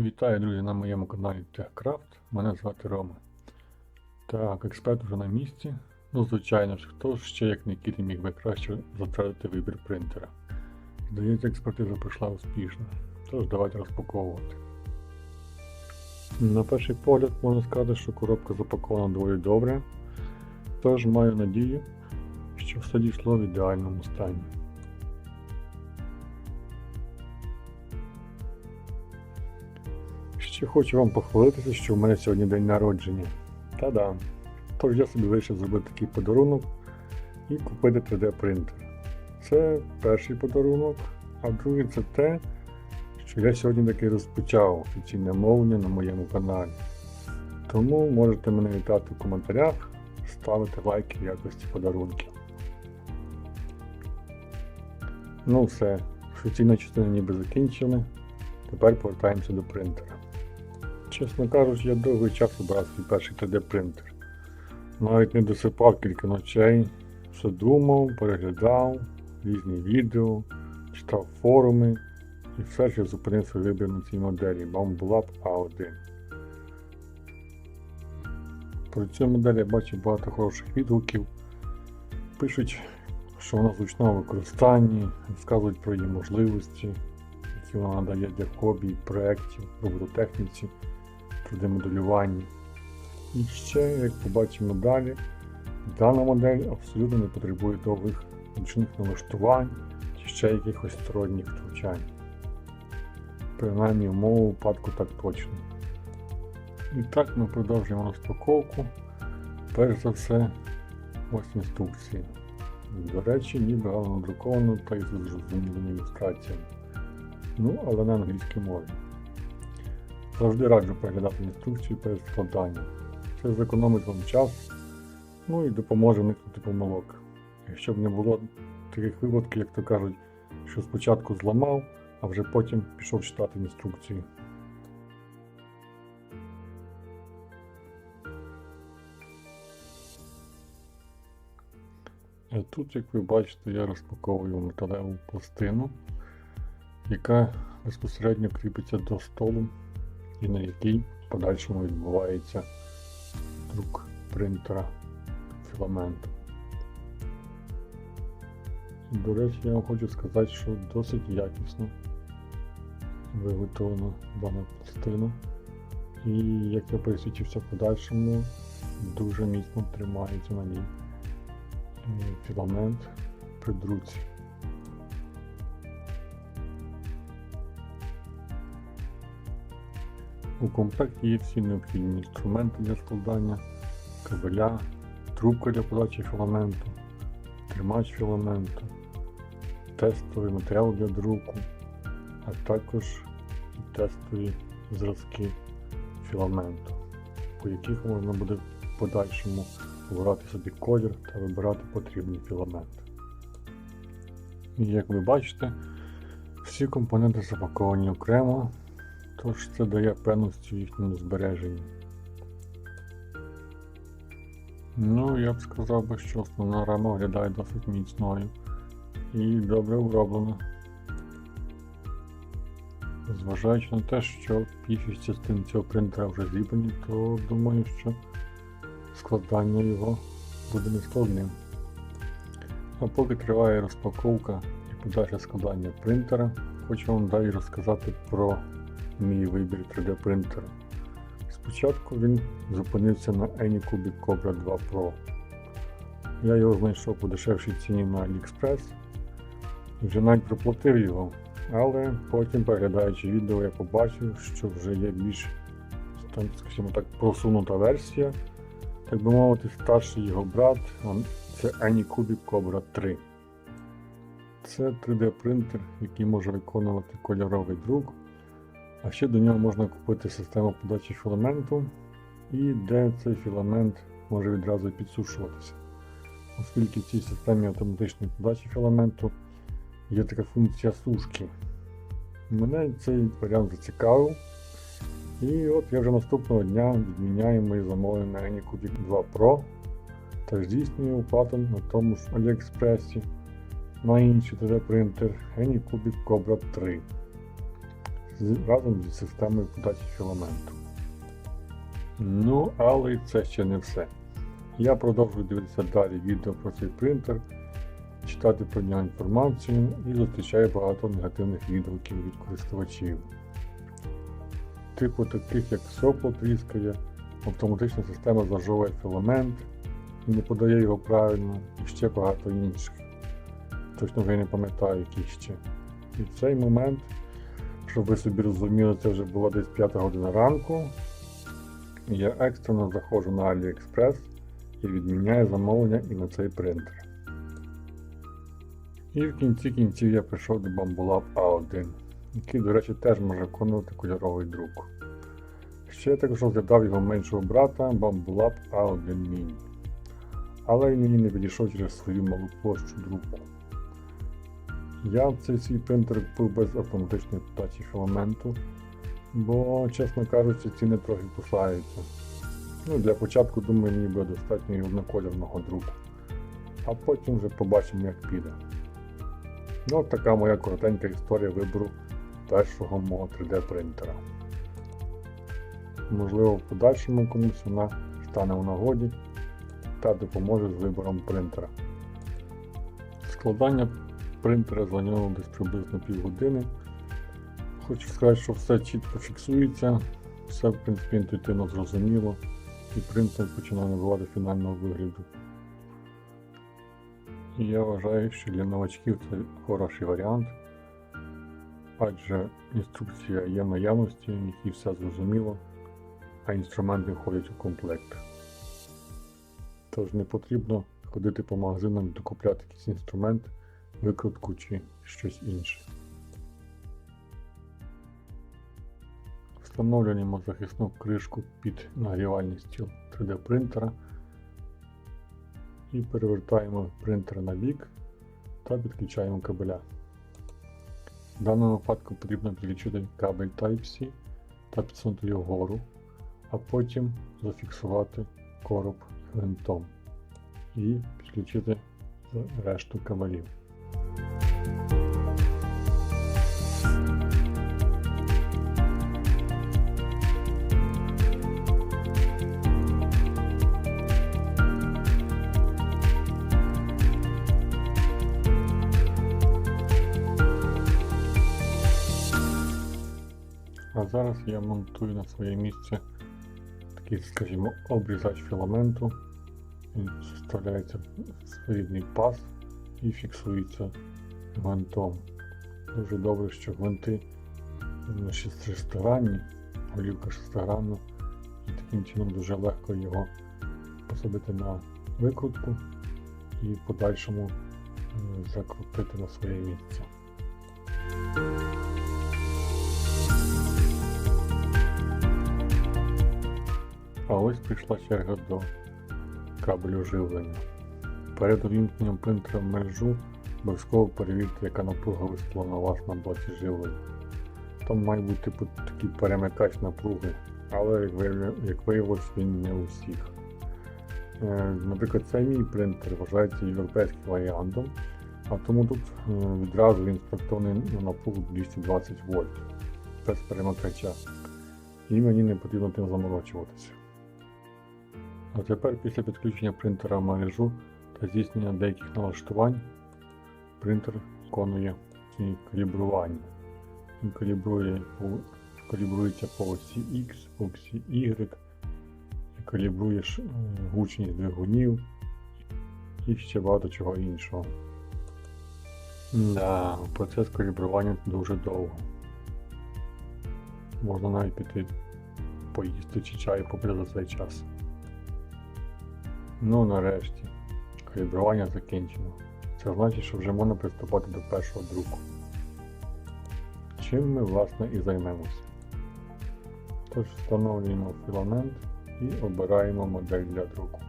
Вітаю, друзі, на моєму каналі TechCraft. Мене звати Рома. Так, експерт вже на місці. Ну, звичайно ж, хто ж ще як не Кірі міг би краще затвердити вибір принтера. Здається, експертиза пройшла успішно. Тож давайте розпаковувати. На перший погляд можна сказати, що коробка запакована доволі добре. Тож маю надію, що все дійшло в ідеальному стані. Ще хочу вам похвалитися, що в мене сьогодні день народження. Та-да. Тож я собі вирішив зробити такий подарунок і купити 3D принтер. Це перший подарунок, а другий це те, що я сьогодні таки розпочав офіційне мовлення на моєму каналі. Тому можете мене вітати в коментарях, ставити лайки в якості подарунків. Ну все, офіційна частина ніби закінчили. Тепер повертаємося до принтера. Чесно кажучи, я довгий час обрав свій перший 3D принтер. Навіть не досипав кілька ночей, все думав, переглядав різні відео, читав форуми і все ж я зупинив вибір на цій моделі Bambulab A1. Про цю модель я бачив багато хороших відгуків. Пишуть, що вона зручна в використанні, розказують про її можливості, які вона надає для хобі, проєктів, робототехніці, 3D-моделюванні. І ще, як побачимо далі, дана модель абсолютно не потребує довгих ручних налаштувань чи ще якихось сторонніх втручань. Принаймні в моєму випадку так точно. І так ми продовжуємо розпаковку. Перш за все, ось інструкції. До речі, ніби гарно надруковано та й зрозумілими ілюстраціями. Ну, але на англійській мові. Завжди раджу переглядати інструкцію перед складанням. Це зекономить вам час, ну і допоможе уникнути помилок. Якщо б не було таких випадків, як то кажуть, що спочатку зламав, а вже потім пішов читати інструкцію. Тут, як ви бачите, я розпаковую металеву пластину, яка безпосередньо кріпиться до столу і на якій в подальшому відбувається друк принтера філаменту. До речі, я вам хочу сказати, що досить якісно виготовлена дана пластина. І як я пересвідчився в подальшому, дуже міцно тримається на ній е, філамент при друці. У комплекті є всі необхідні інструменти для складання, кабеля, трубка для подачі філаменту, тримач філаменту, тестовий матеріал для друку, а також тестові зразки філаменту, по яких можна буде в подальшому обирати собі колір та вибирати потрібний філамент. І як ви бачите, всі компоненти запаковані окремо, тож це дає певності в їхньому збереженні. Ну, я б сказав би, що основна рама виглядає досить міцною і добре оброблена. Зважаючи на те, що більшість частин цього принтера вже зібрані, то думаю, що складання його буде нескладним. А поки триває розпаковка і подальше складання принтера, хочу вам далі розказати про мій вибір 3D принтера. Спочатку він зупинився на Anycubic Cobra 2 Pro. Я його знайшов по дешевшій ціні на AliExpress і вже навіть проплатив його, але потім, переглядаючи відео, я побачив, що вже є більш, скажімо так, просунута версія, так би мовити, старший його брат, це Anycubic Cobra 3. Це 3D принтер, який може виконувати кольоровий друк. А ще до нього можна купити систему подачі філаменту, і де цей філамент може відразу підсушуватися. Оскільки в цій системі автоматичної подачі філаменту є така функція сушки. Мене цей варіант зацікавив. І от я вже наступного дня відміняю мої замовлення на Anycubic 2 Pro та здійснюю оплату на тому ж AliExpress на інший 3D принтер Anycubic Cobra 3. Разом зі системою подачі філаменту. Ну, але це ще не все. Я продовжую дивитися далі відео про цей принтер, читати про нього інформацію і зустрічаю багато негативних відгуків від користувачів. Типу таких як сопло тріскає, автоматична система зажовує філамент і не подає його правильно, і ще багато інших. Точно вже не пам'ятаю, які ще. І в цей момент, щоб ви собі розуміли, це вже була десь 5 година ранку. Я екстрено заходжу на AliExpress і відміняю замовлення і на цей принтер. І в кінці кінців я прийшов до Bambulab A1, який, до речі, теж може виконувати кольоровий друк. Ще я також розглядав його меншого брата Bambulab A1 Mini. Але він мені не підійшов через свою малу площу друку. Я цей свій принтер купив без автоматичної подачі філаменту, бо, чесно кажучи, ціни трохи кусаються. Ну, для початку, думаю, буде достатньо і однокольорного друку. А потім вже побачимо, як піде. Ну, от така моя коротенька історія вибору першого мого 3D принтера. Можливо, в подальшому комусь вона стане у нагоді та допоможе з вибором принтера. Складання принтера зайняло десь приблизно півгодини. Хочу сказати, що все чітко фіксується, все в принципі інтуїтивно зрозуміло і принтер починає набувати фінального вигляду. І я вважаю, що для новачків це хороший варіант, адже інструкція є в наявності, в якій все зрозуміло, а інструменти входять у комплект. Тож не потрібно ходити по магазинам докупляти якийсь інструмент, викрутку чи щось інше. Встановлюємо захисну кришку під нагрівальний стіл 3D принтера і перевертаємо принтер на бік та підключаємо кабеля. В даному випадку потрібно підключити кабель Type-C та підсунути його вгору, а потім зафіксувати короб гвинтом і підключити решту кабелів. Зараз я монтую на своє місце такий, скажімо, обрізач філаменту. Він вставляється в своєрідний паз і фіксується гвинтом. Дуже добре, що гвинти ну, шестигранні, голівка шестигранна, і таким чином дуже легко його посадити на викрутку і в подальшому е, закрутити на своє місце. Ось прийшла черга до кабелю живлення. Перед увімкненням принтера в мережу обов'язково перевірте, яка напруга виставлена у вас на блоці живлення. Там має бути типу такий перемикач напруги, але як виявилось, він не у всіх. Е, Наприклад, цей мій принтер вважається європейським варіантом, а тому тут е, відразу він спроектований на напругу 220 вольт без перемикача. І мені не потрібно тим заморочуватися. А тепер після підключення принтера мережу та здійснення деяких налаштувань принтер виконує калібрування. Він калібрує, калібрується по осі X, по осі Y, калібрує е, гучність двигунів і ще багато чого іншого. Да, процес калібрування дуже довго. Можна навіть піти поїсти чи чаю попити за цей час. Ну нарешті, калібрування закінчено. Це значить, що вже можна приступати до першого друку. Чим ми власне і займемося. Тож встановлюємо філамент і обираємо модель для друку.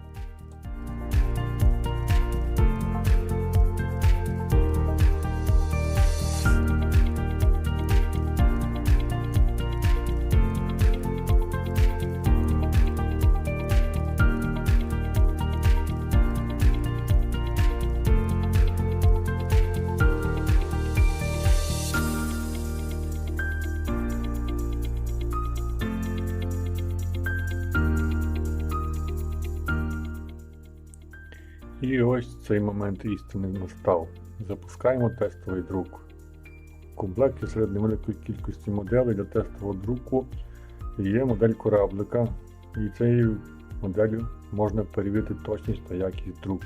І ось цей момент істини настав. Запускаємо тестовий друк. В комплекті серед невеликої кількості моделей для тестового друку є модель кораблика, і цією моделлю можна перевірити точність та якість друку.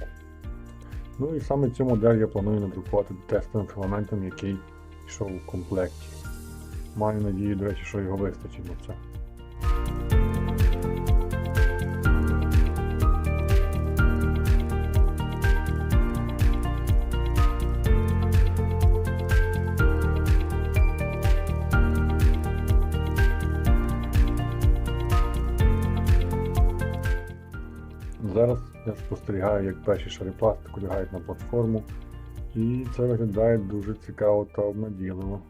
Ну і саме цю модель я планую надрукувати тестовим філаментом, який йшов у комплекті. Маю надію, до речі, що його вистачить на це. Зараз я спостерігаю, як перші шари пластику лягають на платформу, і це виглядає дуже цікаво та обнадійливо.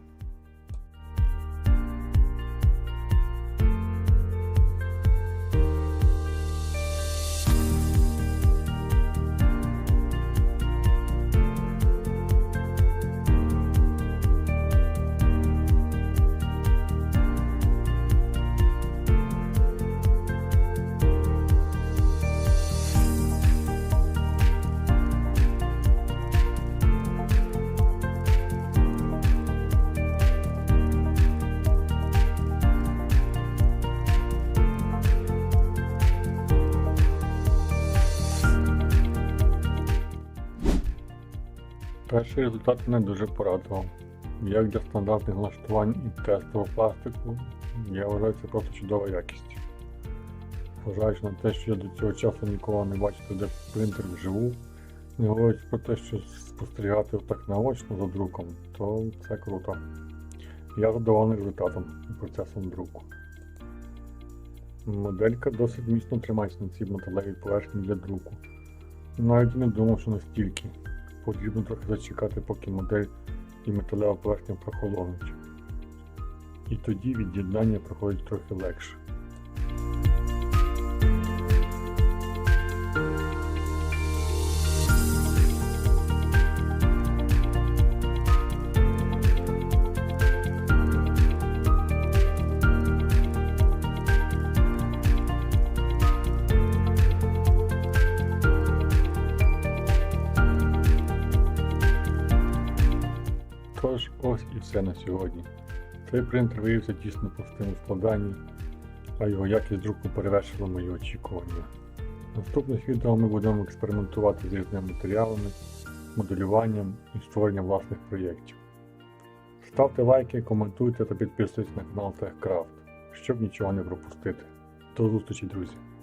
Перший результат мене дуже порадував. Як для стандартних налаштувань і тестового пластику, я вважаю це просто чудова якість. Зважаючи на те, що я до цього часу ніколи не бачив де принтер вживу, не говорячи про те, що спостерігати так наочно за друком, то це круто. Я задоволений результатом і процесом друку. Моделька досить міцно тримається на цій металевій поверхні для друку. Навіть не думав, що настільки. Потрібно трохи зачекати, поки модель і металева поверхня прохолонуть. І тоді від'єднання проходить трохи легше. Все на сьогодні. Цей принтер виявився дійсно простим у складанні, а його якість друку перевершила мої очікування. В наступних відео ми будемо експериментувати з різними матеріалами, моделюванням і створенням власних проєктів. Ставте лайки, коментуйте та підписуйтесь на канал TechCraft, щоб нічого не пропустити. До зустрічі, друзі!